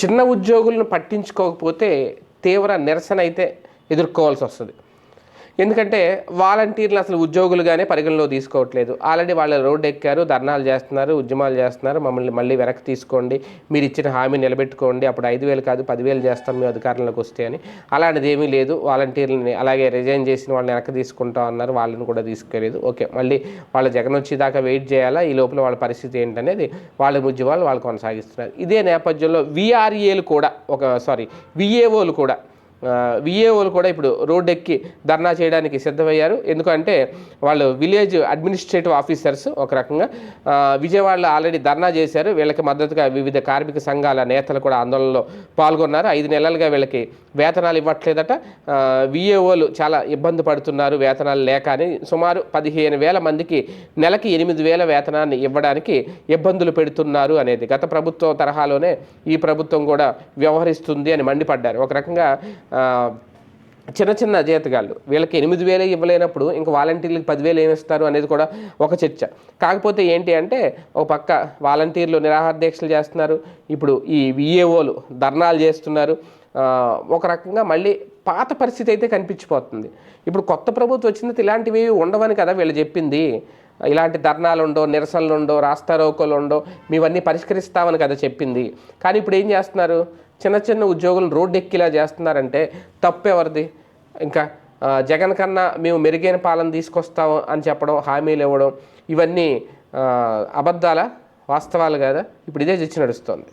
చిన్న ఉద్యోగులను పట్టించుకోకపోతే తీవ్ర నిరసన అయితే ఎదుర్కోవాల్సి వస్తుంది. ఎందుకంటే వాలంటీర్లు అసలు ఉద్యోగులుగానే పరిగణలో తీసుకోవట్లేదు. ఆల్రెడీ వాళ్ళు రోడ్డు ఎక్కారు ధర్నాలు చేస్తున్నారు ఉద్యమాలు చేస్తున్నారు. మమ్మల్ని మళ్ళీ వెనక్కి తీసుకోండి. మీరు ఇచ్చిన హామీ నిలబెట్టుకోండి. అప్పుడు ఐదు వేలు కాదు పదివేలు చేస్తాం మేము అధికారంలోకి వస్తే అని. అలాంటిది ఏమీ లేదు. వాలంటీర్లని అలాగే రిజైన్ చేసిన వాళ్ళని వెనక్కి తీసుకుంటాం అన్నారు. వాళ్ళని కూడా తీసుకోలేదు ఓకే మళ్ళీ వాళ్ళ జగన్ వచ్చేదాకా వెయిట్ చేయాలా? ఈ లోపల వాళ్ళ పరిస్థితి ఏంటనేది వాళ్ళ ఉద్యమాలు వాళ్ళు కొనసాగిస్తున్నారు. ఇదే నేపథ్యంలో విఆర్ఏలు కూడా ఒక సారీ విఏఓలు కూడా విఏఓలు కూడా ఇప్పుడు రోడ్ ఎక్కి ధర్నా చేయడానికి సిద్ధమయ్యారు. ఎందుకంటే వాళ్ళు విలేజ్ అడ్మినిస్ట్రేటివ్ ఆఫీసర్స్ ఒక రకంగా. విజయవాడలో ఆల్రెడీ ధర్నా చేశారు. వీళ్ళకి మద్దతుగా వివిధ కార్మిక సంఘాల నేతలు కూడా ఆందోళనలో పాల్గొన్నారు. ఐదు నెలలుగా వీళ్ళకి వేతనాలు ఇవ్వట్లేదట. విఏఓలు చాలా ఇబ్బంది పడుతున్నారు వేతనాలు లేక అని. సుమారు పదిహేను వేల మందికి నెలకి ఎనిమిది వేల వేతనాన్ని ఇవ్వడానికి ఇబ్బందులు పెడుతున్నారు అనేది. గత ప్రభుత్వం తరహాలోనే ఈ ప్రభుత్వం కూడా వ్యవహరిస్తుంది అని మండిపడ్డారు. ఒక రకంగా చిన్న చిన్న జీతగాళ్ళు వీళ్ళకి ఎనిమిది వేలే ఇవ్వలేనప్పుడు ఇంక వాలంటీర్లకు పదివేలు ఏమి ఇస్తారు అనేది కూడా ఒక చర్చ. కాకపోతే ఏంటి అంటే ఒక పక్క వాలంటీర్లు నిరాహార దీక్షలు చేస్తున్నారు. ఇప్పుడు ఈ విఏఓలు ధర్నాలు చేస్తున్నారు. ఒక రకంగా మళ్ళీ పాత పరిస్థితి అయితే కనిపించిపోతుంది. ఇప్పుడు కొత్త ప్రభుత్వం వచ్చింది ఇలాంటివి ఉండవని కదా వీళ్ళు చెప్పింది. ఇలాంటి ధర్నాలు ఉండో నిరసనలు ఉండో రాస్తారోకోలు ఉండో మేవన్నీ పరిష్కరిస్తామని కదా చెప్పింది. కానీ ఇప్పుడు ఏం చేస్తున్నారు? చిన్న చిన్న ఉద్యోగులను రోడ్డు ఎక్కిలా చేస్తున్నారంటే తప్పు ఎవరిది ఇంకా జగన్ కన్నా మేము మెరుగైన పాలన తీసుకొస్తాం అని చెప్పడం హామీలు ఇవ్వడం ఇవన్నీ అబద్ధాల? వాస్తవాలు కదా? ఇప్పుడు ఇదే చర్చ నడుస్తోంది.